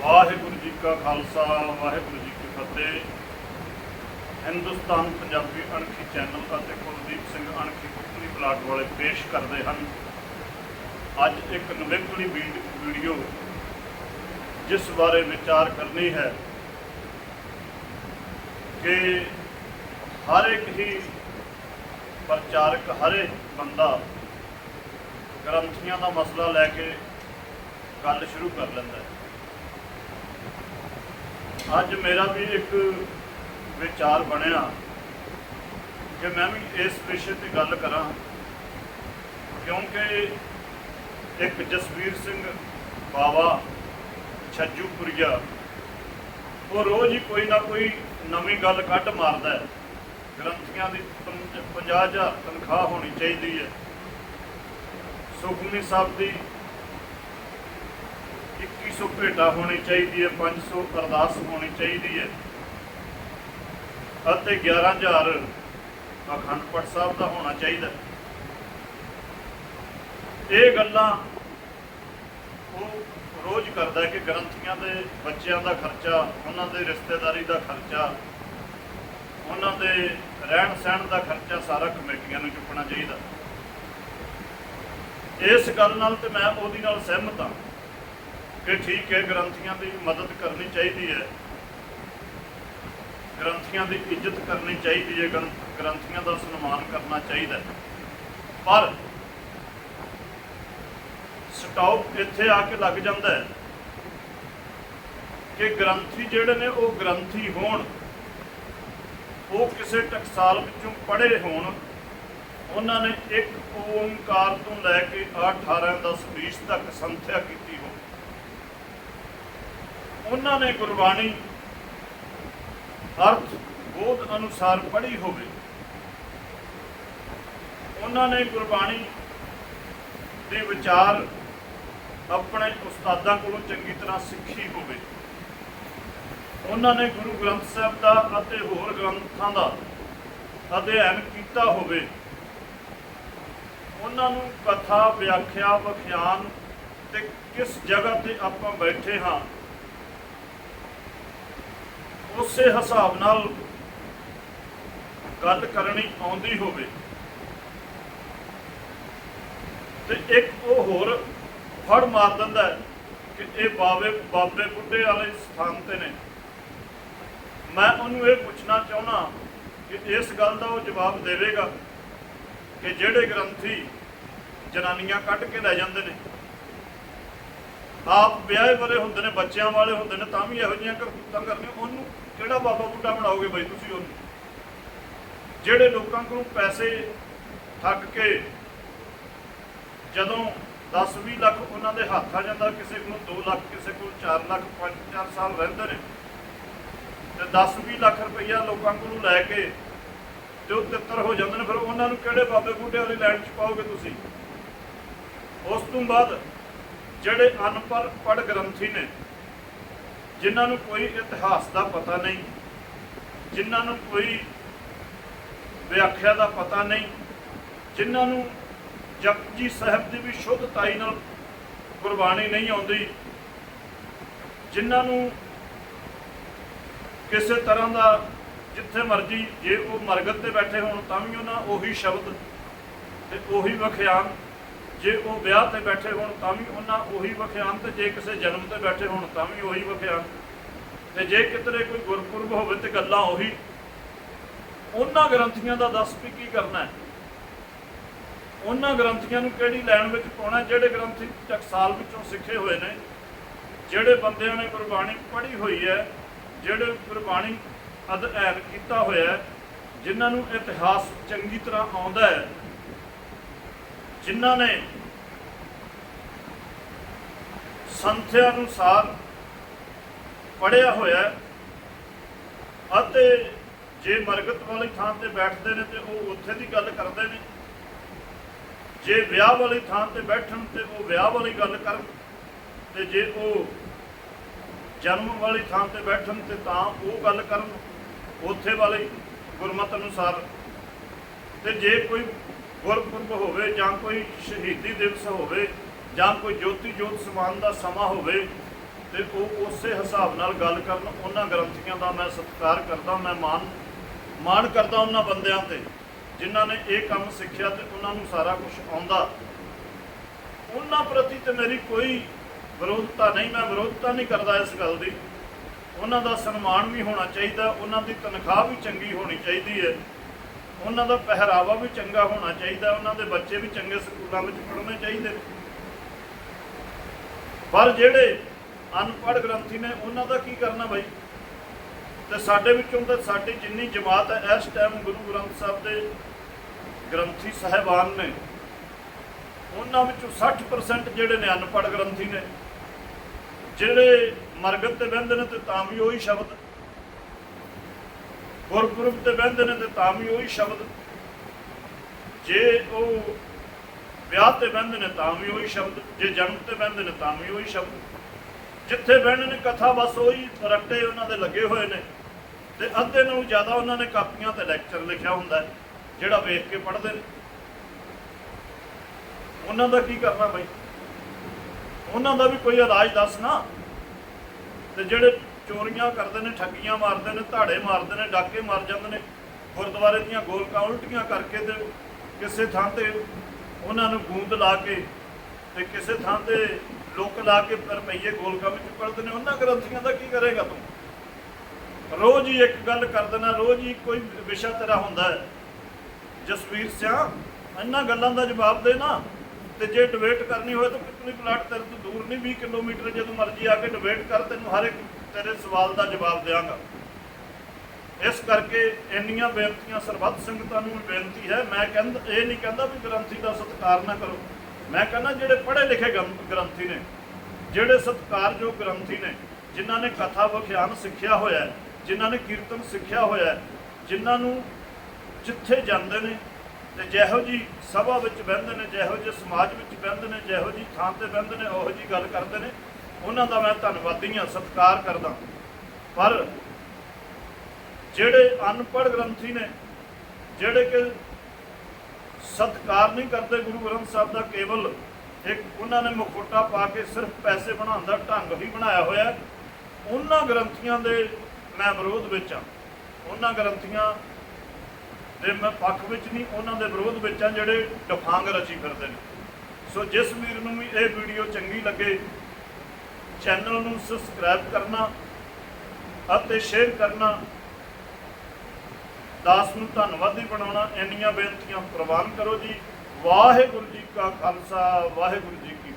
ਵਾਹਿਗੁਰੂ ਜੀ ਕਾ ਖਾਲਸਾ, ਵਾਹਿਗੁਰੂ ਜੀ ਕੀ ਫਤਿਹ। ਹਿੰਦੁਸਤਾਨ ਪੰਜਾਬੀ ਅਣਖੀ ਚੈਨਲ ਅਤੇ ਕੁਲਦੀਪ ਸਿੰਘ ਅਣਖੀ ਕੁੱਕਲੀ ਪਲਾਟ ਵਾਲੇ ਪੇਸ਼ ਕਰਦੇ ਹਨ। ਅੱਜ ਇੱਕ ਨਵੇਕਲੀ ਵੀਡੀਓ ਜਿਸ ਬਾਰੇ ਵਿਚਾਰ ਕਰਨੀ ਹੈ ਕਿ ਹਰ ਇੱਕ ਹੀ ਪ੍ਰਚਾਰਕ, ਹਰ ਇੱਕ ਬੰਦਾ ਗ੍ਰੰਥੀਆਂ ਦਾ ਮਸਲਾ ਲੈ ਕੇ ਗੱਲ ਸ਼ੁਰੂ ਕਰ ਲੈਂਦਾ ਹੈ। ਅੱਜ ਮੇਰਾ ਵੀ ਇੱਕ ਵਿਚਾਰ ਬਣਿਆ ਕਿ ਮੈਂ ਵੀ ਇਸ ਵਿਸ਼ੇ ਤੇ ਗੱਲ ਕਰਾਂ, ਕਿਉਂਕਿ ਇੱਕ ਜਸਵੀਰ ਸਿੰਘ ਬਾਵਾ ਛੱਜੂਪੁਰੀਆ ਉਹ ਰੋਜ਼ ਹੀ ਕੋਈ ਨਾ ਕੋਈ ਨਵੀਂ ਗੱਲ ਕੱਢ ਮਾਰਦਾ ਹੈ। ਗ੍ਰੰਥੀਆਂ ਦੀ 50000 ਤਨਖਾਹ ਹੋਣੀ ਚਾਹੀਦੀ ਹੈ। ਸੁਖਮਨੀ ਸਾਹਿਬ ਦੀ 2100 ਭੇਟਾ ਹੋਣੀ ਚਾਹੀਦੀ ਹੈ 500 ਅਰਦਾਸ ਹੋਣੀ ਚਾਹੀਦੀ ਹੈ। ਅਤੇ 11000 ਅਖੰਡ ਪਾਠ ਸਾਹਿਬ ਦਾ ਹੋਣਾ ਚਾਹੀਦਾ ਇਹ ਗੱਲਾਂ ਉਹ ਰੋਜ਼ ਕਰਦਾ ਕਿ ਗ੍ਰੰਥੀਆਂ ਦੇ ਬੱਚਿਆਂ ਦਾ ਖਰਚਾ, ਉਹਨਾਂ ਦੇ ਰਿਸ਼ਤੇਦਾਰੀ ਦਾ ਖਰਚਾ, ਉਹਨਾਂ ਦੇ ਰਹਿਣ ਸਹਿਣ ਦਾ ਖਰਚਾ ਸਾਰਾ ਕਮੇਟੀਆਂ ਨੂੰ ਚੁੱਕਣਾ ਚਾਹੀਦਾ। ਇਸ ਗੱਲ ਨਾਲ ਤੇ ਮੈਂ ਉਹਦੀ ਨਾਲ ਸਹਿਮਤ ਹਾਂ। ਕਿ ਠੀਕ ਹੈ, ਗ੍ਰੰਥੀਆਂ ਦੀ ਮਦਦ ਕਰਨੀ ਚਾਹੀਦੀ ਹੈ। ਗ੍ਰੰਥੀਆਂ ਦੀ ਇੱਜ਼ਤ ਕਰਨੀ ਚਾਹੀਦੀ ਹੈ ਗ੍ਰੰਥੀਆਂ ਦਾ ਸਨਮਾਨ ਕਰਨਾ ਚਾਹੀਦਾ ਪਰ ਸਟਾਪ ਇੱਥੇ ਆ ਕੇ ਲੱਗ ਜਾਂਦਾ ਹੈ ਕਿ ਗ੍ਰੰਥੀ ਜਿਹੜੇ ਨੇ, ਉਹ ਗ੍ਰੰਥੀ ਹੋਣ। ਉਹ ਕਿਸੇ ਟਕਸਾਲ ਵਿੱਚੋਂ ਪੜ੍ਹੇ ਹੋਣ। ਉਹਨਾਂ ਨੇ ਇੱਕ ਓੰਕਾਰ ਤੋਂ ਲੈ ਕੇ 18 10 20 ਤੱਕ ਸੰਥਿਆ ਕੀਤੀ। ਉਹਨਾਂ ਨੇ ਗੁਰਬਾਣੀ ਅਰਥ, ਬੋਧ ਅਨੁਸਾਰ ਪੜ੍ਹੀ ਹੋਵੇ। ਉਹਨਾਂ ਨੇ ਗੁਰਬਾਣੀ ਦੇ ਵਿਚਾਰ ਆਪਣੇ ਉਸਤਾਦਾਂ ਕੋਲੋਂ ਚੰਗੀ ਤਰ੍ਹਾਂ ਸਿੱਖੀ ਹੋਵੇ। ਉਹਨਾਂ ਨੇ ਗੁਰੂ ਗ੍ਰੰਥ ਸਾਹਿਬ ਦਾ ਅਤੇ ਹੋਰ ਗ੍ਰੰਥਾਂ ਦਾ ਅਧਿਐਨ ਕੀਤਾ ਹੋਵੇ। ਉਹਨਾਂ ਨੂੰ ਕਥਾ, ਵਿਆਖਿਆ ਵਿਖਿਆਨ ਤੇ ਕਿਸ ਜਗ੍ਹਾ ਤੇ ਆਪਾਂ ਬੈਠੇ ਹਾਂ ਉਸੇ ਹਿਸਾਬ ਨਾਲ ਗੱਲ ਕਰਨੀ ਆਉਂਦੀ ਹੋਵੇ। ਤੇ ਇੱਕ ਉਹ ਹੋਰ ਫੜ ਮਾਰ ਦਿੰਦਾ ਕਿ ਇਹ ਬਾਬੇ ਬਾਬੇ ਬੁੱਢੇ ਵਾਲੇ ਸਥਾਨ ਤੇ ਨੇ। ਮੈਂ ਉਹਨੂੰ ਇਹ ਪੁੱਛਣਾ ਚਾਹੁੰਦਾ ਕਿ ਇਸ ਗੱਲ ਦਾ ਉਹ ਜਵਾਬ ਦੇਵੇਗਾ ਕਿ ਜਿਹੜੇ ਗ੍ਰੰਥੀ ਜਨਾਨੀਆਂ ਕੱਢ ਕੇ ਲੈ ਜਾਂਦੇ ਨੇ। ਆਪ ਵਿਆਹੇ ਵਾਲੇ ਹੁੰਦੇ ਨੇ, ਬੱਚਿਆਂ ਵਾਲੇ ਹੁੰਦੇ ਨੇ, ਤਾਂ ਵੀ ਇਹੋ ਜਿਹੀਆਂ ਕਰਤੂਤਾਂ ਕਰਨੀਆਂ। ਉਹਨੂੰ ਕਿਹੜਾ ਬਾਬਾ ਬੁੱਢਾ ਬਣਾਓਗੇ ਬਈ ਤੁਸੀਂ ਉਹਨੂੰ? ਜਿਹੜੇ ਲੋਕਾਂ ਕੋਲੋਂ ਪੈਸੇ ਠੱਗ ਕੇ ਜਦੋਂ 10-20 ਲੱਖ ਉਹਨਾਂ ਦੇ ਹੱਥ ਆ ਜਾਂਦਾ, ਕਿਸੇ ਕੋਲ 2 ਲੱਖ, ਕਿਸੇ ਕੋਲ 4 ਲੱਖ 5-4 ਸਾਲ ਰਹਿੰਦੇ ਨੇ, ਤੇ 10-20 ਲੱਖ ਰੁਪਈਆ ਲੋਕਾਂ ਕੋਲੋਂ ਲੈ ਕੇ ਤੇ ਉਹ ਤਿੱਤਰ ਹੋ ਜਾਂਦੇ ਨੇ, ਫਿਰ ਉਹਨਾਂ ਨੂੰ ਕਿਹੜੇ ਬਾਬੇ ਬੁੱਢੇ ਵਾਲੀ ਲਾਈਨ 'ਚ ਪਾਓਗੇ ਤੁਸੀਂ? ਉਸ ਤੋਂ ਬਾਅਦ ਜਿਹੜੇ ਅਨਪੜ੍ਹ ਪੜ੍ਹ ਗ੍ਰੰਥੀ ਨੇ, ਜਿਨ੍ਹਾਂ ਨੂੰ ਕੋਈ ਇਤਿਹਾਸ ਦਾ ਪਤਾ ਨਹੀਂ, ਜਿਨ੍ਹਾਂ ਨੂੰ ਕੋਈ ਵਿਆਖਿਆ ਦਾ ਪਤਾ ਨਹੀਂ, ਜਿਨ੍ਹਾਂ ਨੂੰ ਜਪਜੀ ਸਾਹਿਬ ਦੀ ਵੀ ਸ਼ੁੱਧਤਾਈ ਨਾਲ ਗੁਰਬਾਣੀ ਨਹੀਂ ਆਉਂਦੀ, ਜਿਨ੍ਹਾਂ ਨੂੰ ਕਿਸੇ ਤਰ੍ਹਾਂ ਦਾ ਜਿੱਥੇ ਮਰਜ਼ੀ ਜੇ ਉਹ ਮਰਗਤ ਤੇ ਬੈਠੇ ਹੋਣ, ਤਾਂ ਵੀ ਉਹਨਾਂ ਉਹੀ ਸ਼ਬਦ ਤੇ ਉਹੀ ਵਿਖਿਆਨ ਜੇ ਉਹ ਵਿਆਹ ਤੇ ਬੈਠੇ ਹੋਣ ਤਾਂ ਵੀ ਉਹਨਾਂ ਉਹੀ ਵਿਖਿਆਨ ਤੇ ਜੇ ਕਿਸੇ ਜਨਮ ਤੇ ਬੈਠੇ ਹੋਣ ਤਾਂ ਵੀ ਉਹੀ ਵਖਿਆਨ ਤੇ ਜੇ ਕਿਤੇ ਕੋਈ ਗੁਰਪੁਰਬ ਹੋਵੇ ਤੇ ਗੱਲਾਂ ਉਹੀ। ਉਹਨਾਂ ਗ੍ਰੰਥੀਆਂ ਦਾ ਦੱਸ ਵੀ ਕੀ ਕਰਨਾ ਹੈ? ਉਹਨਾਂ ਗ੍ਰੰਥੀਆਂ ਨੂੰ ਕਿਹੜੀ ਲਾਈਨ ਵਿੱਚ ਪਾਉਣਾ ਜਿਹੜੇ ਗ੍ਰੰਥੀ ਟਕਸਾਲ ਵਿੱਚੋਂ ਸਿੱਖੇ ਹੋਏ ਨੇ, ਜਿਹੜੇ ਬੰਦਿਆਂ ਨੇ ਗੁਰਬਾਣੀ ਪੜ੍ਹੀ ਹੋਈ ਹੈ, ਜਿਹੜੇ ਗੁਰਬਾਣੀ ਅਧਿਐਨ ਕੀਤਾ ਹੋਇਆ ਹੈ, ਜਿਨ੍ਹਾਂ ਨੂੰ ਇਤਿਹਾਸ ਚੰਗੀ ਤਰ੍ਹਾਂ ਆਉਂਦਾ ਹੈ ਜਿਨ੍ਹਾਂ ਨੇ ਸੰਥਿਆ ਅਨੁਸਾਰ ਪੜਿਆ ਹੋਇਆ ਅਤੇ ਜੇ ਮਰਗਤ ਵਾਲੀ ਥਾਂ ਤੇ ਬੈਠਦੇ ਨੇ ਤੇ ਉਹ ਉੱਥੇ ਦੀ ਗੱਲ ਕਰਦੇ ਨੇ, ਜੇ ਵਿਆਹ ਵਾਲੀ ਥਾਂ ਤੇ ਬੈਠਣ ਤੇ ਉਹ ਵਿਆਹ ਵਾਲੀ ਗੱਲ ਕਰਨ ਤੇ ਜੇ ਉਹ ਜਨਮ ਵਾਲੀ ਥਾਂ ਤੇ ਬੈਠਣ ਤੇ ਤਾਂ ਉਹ ਗੱਲ ਕਰਨ ਉੱਥੇ ਵਾਲੇ ਗੁਰਮਤ ਅਨੁਸਾਰ, ਤੇ ਜੇ ਕੋਈ ਗੁਰਪੁਰਬ ਹੋਵੇ ਜਾਂ ਕੋਈ ਸ਼ਹੀਦੀ ਦਿਵਸ ਹੋਵੇ ਜਾਂ ਕੋਈ ਜੋਤੀ ਜੋਤ ਸਮਾਨ ਦਾ ਸਮਾਂ ਹੋਵੇ ਤੇ ਉਹ ਉਸੇ ਹਿਸਾਬ ਨਾਲ ਗੱਲ ਕਰਨ, ਉਹਨਾਂ ਗ੍ਰੰਥੀਆਂ ਦਾ ਮੈਂ ਸਤਿਕਾਰ ਕਰਦਾ, ਮੈਂ ਮਾਣ ਮਾਣ ਕਰਦਾ ਉਹਨਾਂ ਬੰਦਿਆਂ ਤੇ, ਜਿਨ੍ਹਾਂ ਨੇ ਇਹ ਕੰਮ ਸਿੱਖਿਆ ਤੇ ਉਹਨਾਂ ਨੂੰ ਸਾਰਾ ਕੁਝ ਆਉਂਦਾ। ਉਹਨਾਂ ਪ੍ਰਤੀ ਤੇ ਮੇਰੀ ਕੋਈ ਵਿਰੋਧਤਾ ਨਹੀਂ, ਮੈਂ ਵਿਰੋਧਤਾ ਨਹੀਂ ਕਰਦਾ ਇਸ ਗੱਲ ਦੀ। ਉਹਨਾਂ ਦਾ ਸਨਮਾਨ ਵੀ ਹੋਣਾ ਚਾਹੀਦਾ, ਉਹਨਾਂ ਦੀ ਤਨਖਾਹ ਵੀ ਚੰਗੀ ਹੋਣੀ ਚਾਹੀਦੀ ਹੈ। ਉਹਨਾਂ ਦਾ ਪਹਿਰਾਵਾ ਵੀ ਚੰਗਾ ਹੋਣਾ ਚਾਹੀਦਾ, ਉਹਨਾਂ ਦੇ ਬੱਚੇ ਵੀ ਚੰਗੇ ਸਕੂਲਾਂ ਵਿੱਚ ਪੜ੍ਹਨੇ ਚਾਹੀਦੇ। ਨੇ ਪਰ ਜਿਹੜੇ ਅਨਪੜ੍ਹ ਗ੍ਰੰਥੀ ਨੇ, ਉਹਨਾਂ ਦਾ ਕੀ ਕਰਨਾ ਬਾਈ? ਤੇ ਸਾਡੇ ਵਿੱਚੋਂ ਤਾਂ ਸਾਡੀ ਜਿੰਨੀ ਜਮਾਤ ਹੈ, ਇਸ ਟਾਈਮ ਗੁਰੂ ਗ੍ਰੰਥ ਸਾਹਿਬ ਦੇ ਗ੍ਰੰਥੀ ਸਾਹਿਬਾਨ ਨੇ, ਉਹਨਾਂ ਵਿੱਚੋਂ 60% ਜਿਹੜੇ ਨੇ ਅਨਪੜ੍ਹ ਗ੍ਰੰਥੀ ਨੇ, ਜਿਹੜੇ ਮਰਗਤ ਤੇ ਬਹਿੰਦੇ ਨੇ, ਤੇ ਤਾਂ ਵੀ ਉਹੀ ਸ਼ਬਦ ਗੁਰਪੁਰਬ ਤੇ ਬਹਿੰਦੇ ਨੇ ਤੇ ਤਾਂ ਵੀ ਉਹੀ ਸ਼ਬਦ। ਜੇ ਉਹ ਵਿਆਹ ਤੇ ਬਹਿੰਦੇ ਨੇ ਤਾਂ ਵੀ ਉਹੀ ਸ਼ਬਦ, ਜੇ ਜਨਮ ਤੇ ਬਹਿੰਦੇ ਨੇ ਤਾਂ ਵੀ ਉਹੀ ਸ਼ਬਦ। ਜਿੱਥੇ ਬਹਿੰਦੇ ਨੇ ਕਥਾ ਬਸ ਉਹੀ ਰੱਟੇ ਉਹਨਾਂ ਦੇ ਲੱਗੇ ਹੋਏ ਨੇ। ਤੇ ਅੱਧੇ ਨਾਲੋਂ ਜ਼ਿਆਦਾ ਉਹਨਾਂ ਨੇ ਕਾਪੀਆਂ ਤੇ ਲੈਕਚਰ ਲਿਖਿਆ ਹੁੰਦਾ ਜਿਹੜਾ ਵੇਖ ਕੇ ਪੜ੍ਹਦੇ ਨੇ। ਉਹਨਾਂ ਦਾ ਕੀ ਕਰਨਾ ਬਈ? ਉਹਨਾਂ ਦਾ ਵੀ ਕੋਈ ਇਲਾਜ ਦੱਸ ਨਾ। ਤੇ ਜਿਹੜੇ ਚੋਰੀਆਂ ਕਰਦੇ ਨੇ, ਠੱਗੀਆਂ ਮਾਰਦੇ ਨੇ, ਧਾੜੇ ਮਾਰਦੇ ਨੇ, ਡਾਕੇ ਮਾਰ ਜਾਂਦੇ ਨੇ, ਗੁਰਦੁਆਰੇ ਦੀਆਂ ਗੋਲਕਾਂ ਉਲਟੀਆਂ ਕਰਕੇ ਤੇ ਕਿਸੇ ਥਾਂ ਤੇ ਉਹਨਾਂ ਨੂੰ ਗੂੰਦ ਲਾ ਕੇ ਤੇ ਕਿਸੇ ਥਾਂ ਤੇ ਲੁੱਕ ਲਾ ਕੇ ਰੁਪਈਏ ਗੋਲਕਾਂ ਵਿੱਚ ਪੜਦੇ ਨੇ। ਉਹਨਾਂ ਗ੍ਰੰਥੀਆਂ ਦਾ ਕੀ ਕਰੇਗਾ ਤੂੰ? ਰੋਜ਼ ਹੀ ਇੱਕ ਗੱਲ ਕਰ ਦੇਣਾ ਰੋਜ਼ ਹੀ ਕੋਈ ਵਿਸ਼ਾ ਤੇਰਾ ਹੁੰਦਾ ਹੈ। ਜਸਵੀਰ ਸਿਆ ਇਹਨਾਂ ਗੱਲਾਂ ਦਾ ਜਵਾਬ ਦੇ ਨਾ। ਤੇ ਜੇ ਡਿਬੇਟ ਕਰਨੀ ਹੋਵੇ ਤਾਂ ਕਿਤਨੀ ਪਲਾਟ ਤੇਰੇ ਤੋਂ ਦੂਰ ਨਹੀਂ 20 ਕਿਲੋਮੀਟਰ ਜਦੋਂ ਮਰਜ਼ੀ ਆ ਕੇ ਡਿਬੇਟ ਕਰ, ਤੈਨੂੰ ਹਰ ਇੱਕ ਤੇਰੇ ਸਵਾਲ ਦਾ ਜਵਾਬ ਦੇਵਾਂਗਾ। ਇਸ ਕਰਕੇ ਇੰਨੀਆਂ ਬੇਨਤੀਆਂ, ਸਰਬੱਤ ਸੰਗਤਾਂ ਨੂੰ ਬੇਨਤੀ ਹੈ, ਮੈਂ ਕਹਿੰਦਾ, ਇਹ ਨਹੀਂ ਕਹਿੰਦਾ ਵੀ ਗ੍ਰੰਥੀ ਦਾ ਸਤਿਕਾਰ ਨਾ ਕਰੋ। ਮੈਂ ਕਹਿੰਦਾ ਜਿਹੜੇ ਪੜ੍ਹੇ ਲਿਖੇ ਗ੍ਰੰ- ਗ੍ਰੰਥੀ ਨੇ, ਜਿਹੜੇ ਸਤਿਕਾਰਯੋਗ ਗ੍ਰੰਥੀ ਨੇ, ਜਿਨ੍ਹਾਂ ਨੇ ਕਥਾ ਵਿਖਿਆਨ ਸਿੱਖਿਆ ਹੋਇਆ ਹੈ, ਜਿਨ੍ਹਾਂ ਨੇ ਕੀਰਤਨ ਸਿੱਖਿਆ ਹੋਇਆ ਹੈ, ਜਿਨ੍ਹਾਂ ਨੂੰ ਜਿੱਥੇ ਜਾਂਦੇ ਨੇ ਤੇ ਜਿਹੋ ਜੀ ਸਭਾ ਵਿੱਚ ਬਹਿੰਦੇ ਨੇ, ਜਿਹੋ ਜਿਹੇ ਸਮਾਜ ਵਿੱਚ ਬਹਿੰਦੇ ਨੇ, ਜਿਹੋ ਜੀ ਥਾਂ ਤੇ ਬਹਿੰਦੇ ਨੇ, ਉਹੋ ਜੀ ਗੱਲ ਕਰਦੇ ਨੇ, ਉਹਨਾਂ ਦਾ ਮੈਂ ਧੰਨਵਾਦੀ ਹਾਂ, ਸਤਿਕਾਰ ਕਰਦਾ ਪਰ ਜਿਹੜੇ ਅਨਪੜ੍ਹ ਗ੍ਰੰਥੀ ਨੇ, ਜਿਹੜੇ ਕਿ ਸਤਿਕਾਰ ਨਹੀਂ ਕਰਦੇ ਗੁਰੂ ਗ੍ਰੰਥ ਸਾਹਿਬ ਦਾ ਕੇਵਲ, ਇੱਕ ਉਹਨਾਂ ਨੇ ਮੁਖੋਟਾ ਪਾ ਕੇ ਸਿਰਫ ਪੈਸੇ ਬਣਾਉਣ ਦਾ ਢੰਗ ਹੀ ਬਣਾਇਆ ਹੋਇਆ ਉਹਨਾਂ ਗ੍ਰੰਥੀਆਂ ਦੇ ਮੈਂ ਵਿਰੋਧ ਵਿੱਚ ਆ ਉਹਨਾਂ ਗ੍ਰੰਥੀਆਂ ਦੇ ਮੈਂ ਪੱਖ ਵਿੱਚ ਨਹੀਂ, ਉਹਨਾਂ ਦੇ ਵਿਰੋਧ ਵਿੱਚ ਆ ਜਿਹੜੇ ਡਫਾਂਗ ਰਚੀ ਫਿਰਦੇ ਨੇ। ਸੋ ਜਿਸ ਵੀਰ ਨੂੰ ਵੀ ਇਹ ਵੀਡੀਓ ਚੰਗੀ ਲੱਗੇ, ਚੈਨਲ ਨੂੰ ਸਬਸਕ੍ਰਾਈਬ ਕਰਨਾ ਅਤੇ ਸ਼ੇਅਰ ਕਰਨਾ। ਦਾਸ ਨੂੰ ਧੰਨਵਾਦੀ ਬਣਾਉਣਾ। ਇੰਨੀਆਂ ਬੇਨਤੀਆਂ ਪ੍ਰਵਾਨ ਕਰੋ ਜੀ। ਵਾਹਿਗੁਰੂ ਜੀ ਕਾ ਖਾਲਸਾ, ਵਾਹਿਗੁਰੂ ਜੀ